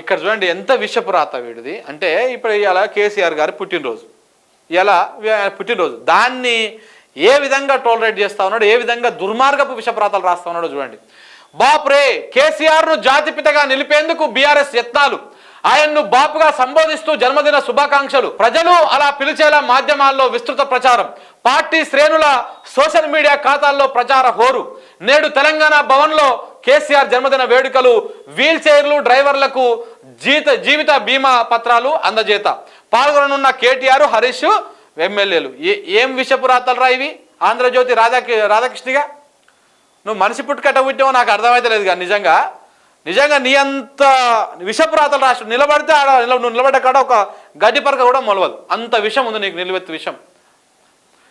ఇక్కడ చూడండి ఎంత విషపురాత వీడిది. అంటే ఇప్పుడు ఇలా కేసీఆర్ గారి పుట్టినరోజు. ఇలా పుట్టినరోజు. దాన్ని ఏ విధంగా టోలరేట్ చేస్తా ఉన్నాడు ఏ విధంగా దుర్మార్గపు విషప్రాతాలు రాస్తా ఉన్నాడో చూడండి. బాపురే కేసీఆర్ను జాతిపితగా నిలిపేందుకు బీఆర్ఎస్ యత్నాలు. ఆయన్ను బాపుగా సంబోధిస్తూ జన్మదిన శుభాకాంక్షలు. ప్రజలు అలా పిలిచేలా మాధ్యమాల్లో విస్తృత ప్రచారం. పార్టీ శ్రేణుల సోషల్ మీడియా ఖాతాల్లో ప్రచార హోరు. నేడు తెలంగాణ భవన్లో కేసీఆర్ జన్మదిన వేడుకలు వీల్ చైర్లు డ్రైవర్లకు జీత జీవిత బీమా పత్రాలు అందజేత. పాల్గొననున్న కేటీఆర్ హరీష్ ఎమ్మెల్యేలు. ఏ ఏం విషపు రాతలరా ఇవి? ఆంధ్రజ్యోతి రాధా రాధాకృష్ణగా? నువ్వు మనిషి పుట్టుకట్ట పుట్టావు నాకు అర్థమైతే కానీ నిజంగా. నిజంగా నీ అంత విషపు రాతలు రాష్ట్రం నిలబడితే ఆడ నువ్వు నిలబడ్డ కాడ ఒక గడ్డి పరక కూడా మొలవదు. అంత విషం ఉంది నీకు నిలువెత్తు విషయం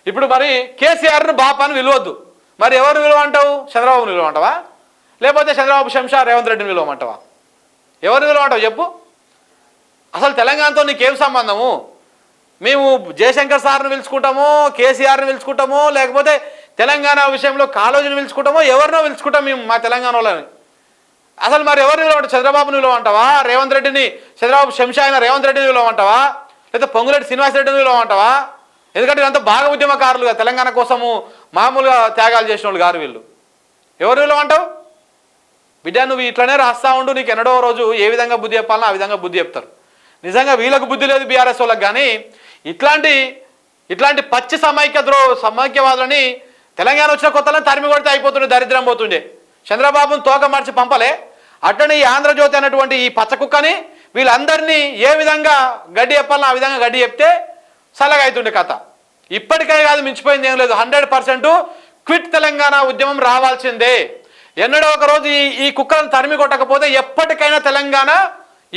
ఇప్పుడు మరి కేసీఆర్ను బాపాను విలువద్దు. మరి ఎవరు విలువ అంటావు? చంద్రబాబు విలువ అంటావా? లేకపోతే చంద్రబాబు శంషా రేవంత్ రెడ్డిని విలువమంటావా ఎవరు విలువమంటావు చెప్పు. అసలు తెలంగాణతో నీకేం సంబంధము? మేము జయశంకర్ సార్ని పిలుచుకుంటామో కేసీఆర్ని పిలుచుకుంటామో లేకపోతే తెలంగాణ విషయంలో కాళోజీని పిలుచుకుంటామో ఎవరినో పిలుచుకుంటాం మేము మా తెలంగాణ వాళ్ళని. అసలు మరి ఎవరిని విలువ చంద్రబాబుని విలువంటావా రేవంత్ రెడ్డిని చంద్రబాబు శంషా అయిన రేవంత్ రెడ్డిని విలువంటావా లేదా పొంగులెడ్డి శ్రీనివాస్ రెడ్డిని విలువంటావా ఎందుకంటే వీళ్ళంతా బాగా ఉద్యమకారులుగా తెలంగాణ కోసము మామూలుగా త్యాగాలు చేసిన వాళ్ళు గారు వీళ్ళు. ఎవరు విలువంటావు బిడ్డ నువ్వు ఇట్లనే రాస్తా ఉండు నీకు ఎన్నడో రోజు ఏ విధంగా బుద్ధి చెప్పాలనో ఆ విధంగా బుద్ధి చెప్తారు. నిజంగా వీళ్ళకు బుద్ధి లేదు బీఆర్ఎస్ వాళ్ళకి కానీ ఇట్లాంటి ఇట్లాంటి పచ్చి సమైక్య ద్రో సమైక్యవాదులని తెలంగాణ వచ్చిన కొత్తలో తరిమి కొడితే అయిపోతుండే దరిద్రం పోతుండే. చంద్రబాబును తోక మార్చి పంపలే. అట్లనే ఈ ఆంధ్రజ్యోతి అన్నటువంటి ఈ పచ్చ కుక్కని వీళ్ళందరినీ ఏ విధంగా గడ్డి చెప్పాలనో ఆ విధంగా గడ్డి చెప్తే చల్లగా అవుతుండే కథ. ఇప్పటికే కాదు మించిపోయింది ఏం లేదు. హండ్రెడ్ పర్సెంట్ క్విట్ తెలంగాణ ఉద్యమం రావాల్సిందే. ఎన్నడో ఒకరోజు ఈ ఈ కుక్కలను తరిమి కొట్టకపోతే ఎప్పటికైనా తెలంగాణ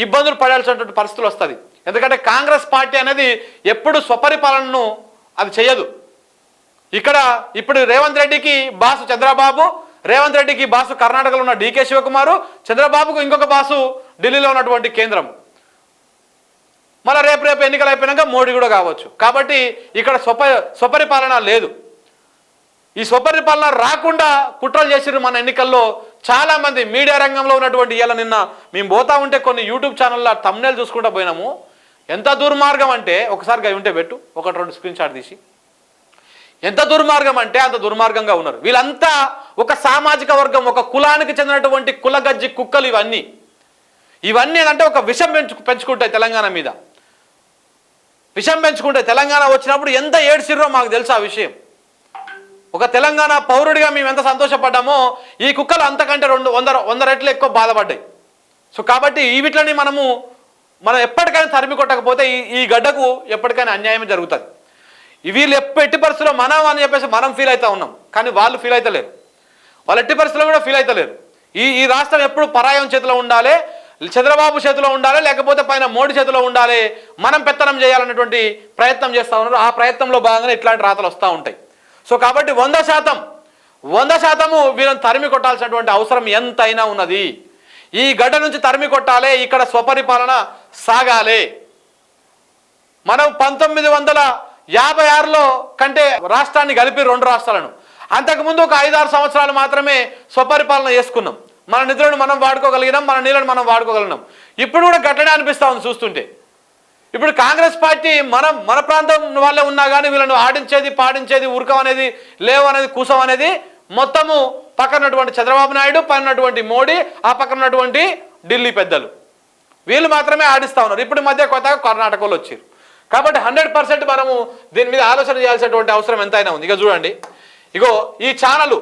ఇబ్బందులు పడాల్సినటువంటి పరిస్థితులు వస్తుంది. ఎందుకంటే కాంగ్రెస్ పార్టీ అనేది ఎప్పుడు స్వపరిపాలనను అది చేయదు ఇక్కడ ఇప్పుడు రేవంత్ రెడ్డికి బాసు చంద్రబాబు రేవంత్ రెడ్డికి బాసు కర్ణాటకలో ఉన్న డీకే శివకుమారు చంద్రబాబుకు ఇంకొక బాసు ఢిల్లీలో ఉన్నటువంటి కేంద్రం. మళ్ళీ రేపు రేపు ఎన్నికలు అయిపోయినాక మోడీ కూడా కావచ్చు. కాబట్టి ఇక్కడ స్వప స్వపరిపాలన లేదు. ఈ స్వపరిపాలన రాకుండా కుట్రలు చేసిరు మన ఎన్నికల్లో చాలామంది మీడియా రంగంలో ఉన్నటువంటి ఇలా నిన్న మేము పోతా ఉంటే కొన్ని యూట్యూబ్ ఛానల్లో తమ్నేలు చూసుకుంటూ పోయినాము. ఎంత దుర్మార్గం అంటే ఒకసారి అవి ఉంటే పెట్టు ఒకటి రెండు స్క్రీన్ షాట్ తీసి. ఎంత దుర్మార్గం అంటే అంత దుర్మార్గంగా ఉన్నారు. వీళ్ళంతా ఒక సామాజిక వర్గం ఒక కులానికి చెందినటువంటి కులగజ్జి కుక్కలు ఇవన్నీ. ఇవన్నీ ఏంటంటే ఒక విషం పెంచు పెంచుకుంటాయి తెలంగాణ మీద. విషం పెంచుకుంటే తెలంగాణ వచ్చినప్పుడు ఎంత ఏడ్చిర్రో మాకు తెలుసు ఆ విషయం. ఒక తెలంగాణ పౌరుడిగా మేము ఎంత సంతోషపడ్డామో ఈ కుక్కలు అంతకంటే రెండు వంద వంద రెట్లు ఎక్కువ బాధపడ్డాయి. సో కాబట్టి ఈ వీటిని మనము మనం ఎప్పటికైనా తరిమి కొట్టకపోతే ఈ ఈ గడ్డకు ఎప్పటికైనా అన్యాయం జరుగుతుంది. వీళ్ళు ఎప్ప ఎట్టి పరిస్థితుల్లో మనం అని చెప్పేసి మనం ఫీల్ అవుతా ఉన్నాం. కానీ వాళ్ళు ఫీల్ అవుతలేరు వాళ్ళు ఎట్టి పరిస్థితుల్లో కూడా ఫీల్ అవుతలేరు ఈ ఈ రాష్ట్రం ఎప్పుడు పరాయం చేతిలో ఉండాలి చంద్రబాబు చేతిలో ఉండాలి లేకపోతే పైన మోడీ చేతిలో ఉండాలి మనం పెత్తనం చేయాలన్నటువంటి ప్రయత్నం చేస్తూ ఉన్నారు. ఆ ప్రయత్నంలో భాగంగా ఇట్లాంటి రాతలు వస్తూ ఉంటాయి. సో కాబట్టి వంద శాతం వంద శాతము వీళ్ళని తరిమి కొట్టాల్సినటువంటి అవసరం ఎంతైనా ఉన్నది. ఈ గడ్డ నుంచి తరిమి కొట్టాలి ఇక్కడ స్వపరిపాలన సాగాలి. మనం పంతొమ్మిది వందల యాభై ఆరులో కంటే రాష్ట్రాన్ని కలిపి రెండు రాష్ట్రాలను. అంతకుముందు ఒక ఐదారు సంవత్సరాలు మాత్రమే స్వపరిపాలన చేసుకున్నాం. మన నిధులను మనం వాడుకోగలిగినాం మన నీళ్ళను మనం వాడుకోగలిగినాం. ఇప్పుడు కూడా గట్టనే అనిపిస్తా ఉంది చూస్తుంటే. ఇప్పుడు కాంగ్రెస్ పార్టీ మనం మన ప్రాంతం వాళ్ళే ఉన్నా కానీ వీళ్ళను ఆడించేది పాడించేది ఉరకం అనేది లేవు అనేది కూసం అనేది మొత్తము పక్కనటువంటి చంద్రబాబు నాయుడు పైనటువంటి మోడీ ఆ పక్కన ఉన్నటువంటి ఢిల్లీ పెద్దలు. వీళ్ళు మాత్రమే ఆడిస్తా ఉన్నారు. ఇప్పుడు మధ్య కొత్తగా కర్ణాటకలో వచ్చారు. కాబట్టి హండ్రెడ్ పర్సెంట్ మనము దీని మీద ఆలోచన చేయాల్సినటువంటి అవసరం ఎంతైనా ఉంది. ఇక చూడండి. ఇగో ఈ ఛానల్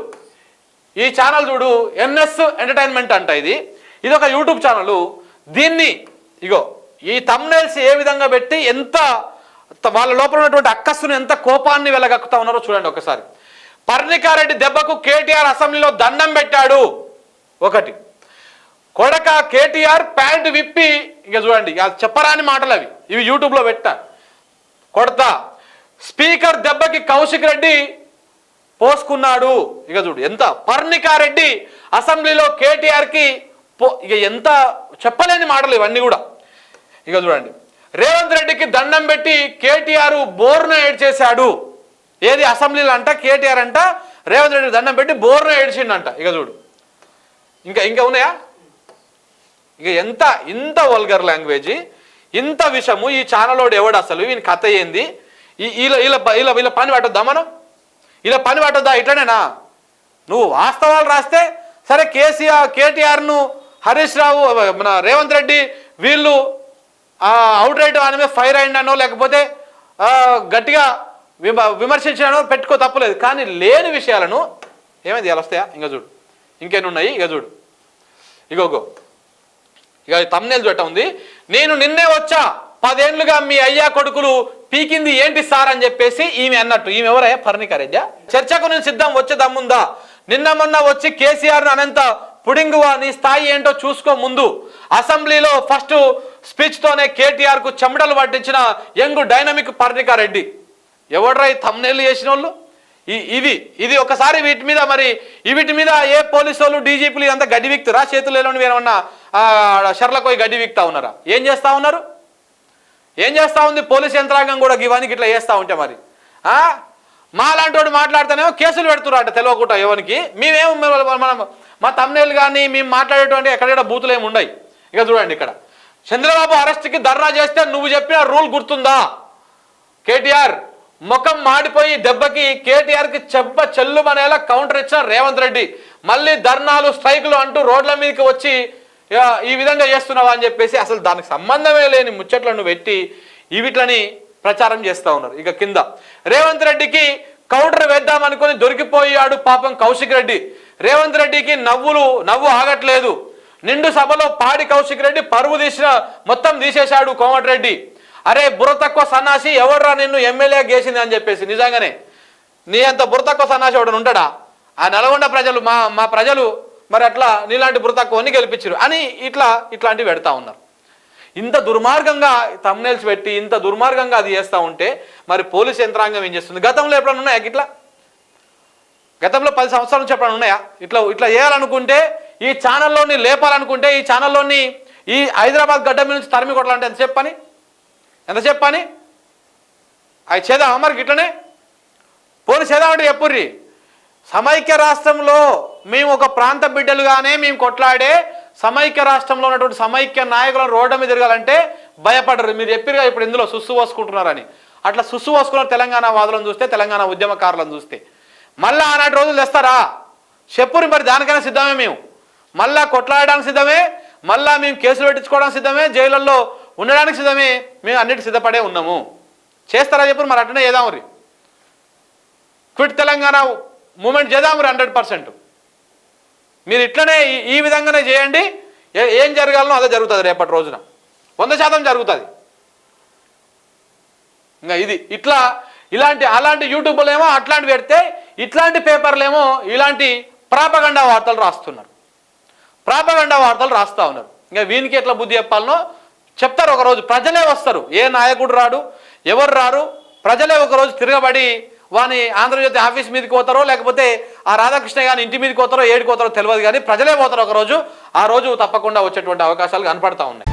ఈ ఛానల్ చూడు ఎన్ఎస్ ఎంటర్టైన్మెంట్ అంట ఇది. ఇది ఒక యూట్యూబ్ ఛానల్. దీన్ని ఇగో ఈ తమ్నైల్స్ ఏ విధంగా పెట్టి ఎంత వాళ్ళ లోపల ఉన్నటువంటి అక్కస్సును ఎంత కోపాన్ని వెళ్ళగక్కుతా ఉన్నారో చూడండి ఒకసారి. పర్ణికారెడ్డి దెబ్బకు కేటీఆర్ అసెంబ్లీలో దండం పెట్టాడు. ఒకటి. కొడక కేటీఆర్ ప్యాంట్ విప్పి ఇక చూడండి చెప్పరాని మాటలు అవి. ఇవి యూట్యూబ్లో పెట్టా. కొడతా. స్పీకర్ దెబ్బకి కౌశిక్ రెడ్డి పోసుకున్నాడు. ఇక చూడు ఎంత పర్ణికారెడ్డి అసెంబ్లీలో కేటీఆర్కి పో ఇక ఎంత చెప్పలేని మాటలు ఇవన్నీ కూడా. ఇక చూడండి. రేవంత్ రెడ్డికి దండం పెట్టి కేటీఆర్ బోర్ను ఏడ్చేశాడు. ఏది అసెంబ్లీలో అంట కేటీఆర్ అంట రేవంత్ రెడ్డికి దండం పెట్టి బోర్ను ఏడ్చిండంట. ఇక చూడు. ఇంకా ఇంకా ఉన్నాయా? ఇక ఎంత ఇంత వల్గర్ లాంగ్వేజ్ ఇంత విషము ఈ ఛానలోడు ఎవడు అసలు? ఈయన కథ ఏంది? ఈ- ఇలా ఇలా ఇలా వీళ్ళ పని పట్టొద్దా మనం? ఇలా పని పట్టొద్దా? ఇట్లనేనా? నువ్వు వాస్తవాలు రాస్తే సరే కేసీఆర్ కేటీఆర్ను హరీష్ రావు మన రేవంత్ రెడ్డి వీళ్ళు అవుట్ రైట్ వాని మీద ఫైర్ అయిందనో లేకపోతే గట్టిగా విమ విమర్శించానో పెట్టుకో తప్పలేదు. కానీ లేని విషయాలను ఏమైంది ఇలా వస్తాయా? ఇంకా చూడు. ఇంకేన్ని ఉన్నాయి? ఇక చూడు. ఇగోగో ఇక తమ్నేలు చూడటం ఉంది? నేను నిన్నే వచ్చా. పదేండ్లుగా మీ అయ్యా కొడుకులు పీకింది ఏంటి సార్ అని చెప్పేసి ఈమె అన్నట్టు. ఈమె ఎవరయ్యా? పర్ణికారెడ్జ చర్చకు నేను సిద్ధం వచ్చే దమ్ముందా? నిన్న మొన్న వచ్చి కేసీఆర్ అనంత పుడింగువా? నీ స్థాయి ఏంటో చూసుకో ముందు. అసెంబ్లీలో ఫస్ట్ స్పీచ్తోనే కేటీఆర్కు కేటీఆర్కు చెమటలు పట్టించిన యంగ్ డైనమిక్ పర్ణికారెడ్డి ఎవడ్రా ఈ తమ్నేళ్ళు చేసిన వాళ్ళు ఈ- ఇది ఇది ఒకసారి వీటి మీద మరి వీటి మీద ఏ పోలీసు వాళ్ళు డీజీపీలు అంతా గడ్డి వీక్తురా? చేతులు ఏమన్నా ఏమన్నా షర్లకు గడ్డి వీక్తా ఉన్నారా? ఏం చేస్తా ఉన్నారు? ఏం చేస్తా ఉంది? పోలీస్ యంత్రాంగం కూడా ఇవన్నీ ఇట్లా చేస్తూ ఉంటే మరి. మాలాంటి మా వాడు మాట్లాడితేనేమో కేసులు పెడుతున్నారు అంట తెలియకుండా ఎవరికి మేమేమో మనం మా తమ్నేలు కానీ మేము మాట్లాడేటువంటి ఎక్కడెక్కడ బూతులు ఏమి ఉండవు ఇక చూడండి ఇక్కడ. చంద్రబాబు అరెస్ట్కి ధర్నా చేస్తే నువ్వు చెప్పిన రూల్ గుర్తుందా? కేటీఆర్ ముఖం మాడిపోయి దెబ్బకి కేటీఆర్కి చెబ్బ చెల్లుమనేలా కౌంటర్ ఇచ్చిన రేవంత్ రెడ్డి. మళ్ళీ ధర్నాలు స్ట్రైకులు అంటూ రోడ్ల మీదకి వచ్చి ఈ విధంగా చేస్తున్నావా? అని చెప్పేసి అసలు దానికి సంబంధమే లేని ముచ్చట్లను పెట్టి ఇవిట్లని ప్రచారం చేస్తా ఉన్నారు. ఇక కింద రేవంత్ రెడ్డికి కౌంటర్ వేద్దామనుకుని దొరికిపోయాడు పాపం కౌశిక్ రెడ్డి. రేవంత్ రెడ్డికి నవ్వులు నవ్వు ఆగట్లేదు. నిండు సభలో పాడి కౌశిక్ రెడ్డి పరువు తీసిన మొత్తం తీసేశాడు కోమటిరెడ్డి అరే బుర్ర తక్కువ సన్నాసి ఎవడ్రా నిన్ను ఎమ్మెల్యే గేసింది అని చెప్పేసి. నిజంగానే నీ అంత బుర్ర తక్కువ సన్నాసి ఎవడని ఉంటాడా? ఆ నల్గొండ ప్రజలు మా మా ప్రజలు మరి అట్లా నీలాంటి బుర్ర తక్కువని గెలిపించారు అని ఇట్లా ఇట్లాంటివి పెడతా ఉన్నారు. ఇంత దుర్మార్గంగా తమ్నేల్స్ పెట్టి ఇంత దుర్మార్గంగా అది చేస్తూ ఉంటే మరి పోలీస్ యంత్రాంగం ఏం చేస్తుంది? గతంలో ఎప్పుడన్నా ఉన్నాయా ఇట్లా? గతంలో పది సంవత్సరాల నుంచి ఎప్పుడైనా ఉన్నాయా? ఇట్లా ఇట్లా చేయాలనుకుంటే ఈ ఛానల్లోని లేపాలనుకుంటే ఈ ఛానల్లోని ఈ హైదరాబాద్ గడ్డ మీద నుంచి తరిమి కొట్టాలంటే ఎంత చెప్పని? ఎంత చెప్పని? అవి చేద్దాం మరి ఇట్లనే? పోనీ చేద్దామంటే చెప్పుర్రి. సమైక్య రాష్ట్రంలో మేము ఒక ప్రాంత బిడ్డలుగానే మేము కొట్లాడే సమైక్య రాష్ట్రంలో ఉన్నటువంటి సమైక్య నాయకులను రోడ్డు మీద తిరగాలంటే భయపడరు. మీరు చెప్పిరుగా ఇప్పుడు ఇందులో సుస్సు పోసుకుంటున్నారని. అట్లా సుస్సు పోసుకున్న తెలంగాణ వాదులను చూస్తే తెలంగాణ ఉద్యమకారులను చూస్తే. మళ్ళా ఆనాటి రోజులు తెస్తారా? చెప్పురు మరి దానికైనా సిద్ధమే మేము. మళ్ళా కొట్లాడడానికి సిద్ధమే మళ్ళా మేము కేసులు పెట్టించుకోవడానికి సిద్ధమే జైళ్ళల్లో ఉండడానికి సిద్ధమే మేము అన్నిటి సిద్ధపడే ఉన్నాము. చేస్తారా చెప్పు మరి అట్లనే చేద్దాం మరి. క్విట్ తెలంగాణ మూమెంట్ చేద్దాం మరి హండ్రెడ్ పర్సెంట్. మీరు ఇట్లనే ఈ- విధంగానే చేయండి. ఏ- ఏం జరగాలనో అదే జరుగుతుంది రేపటి రోజున. వంద శాతం జరుగుతుంది. ఇంకా ఇది ఇట్లా ఇలాంటి అలాంటి యూట్యూబ్లో ఏమో అట్లాంటి పెడితే ఇట్లాంటి పేపర్లేమో ఇలాంటి ప్రాపగండా వార్తలు రాస్తున్నారు. ప్రాపగండా వార్తలు రాస్తా ఉన్నారు. ఇంకా వీనికి ఎట్లా బుద్ధి చెప్పాలనో చెప్తారు ఒకరోజు. ప్రజలే వస్తారు. ఏ నాయకుడు రాడు? ఎవరు రారు? ప్రజలే ఒకరోజు తిరగబడి వాని ఆంధ్రజ్యోతి ఆఫీస్ మీదకి పోతారో లేకపోతే ఆ రాధాకృష్ణ గారి ఇంటి మీదకి పోతారో ఏడికి పోతారో తెలియదు కానీ ప్రజలే పోతారు ఒకరోజు. ఆ రోజు తప్పకుండా వచ్చేటువంటి అవకాశాలు కనపడతా ఉన్నాయి.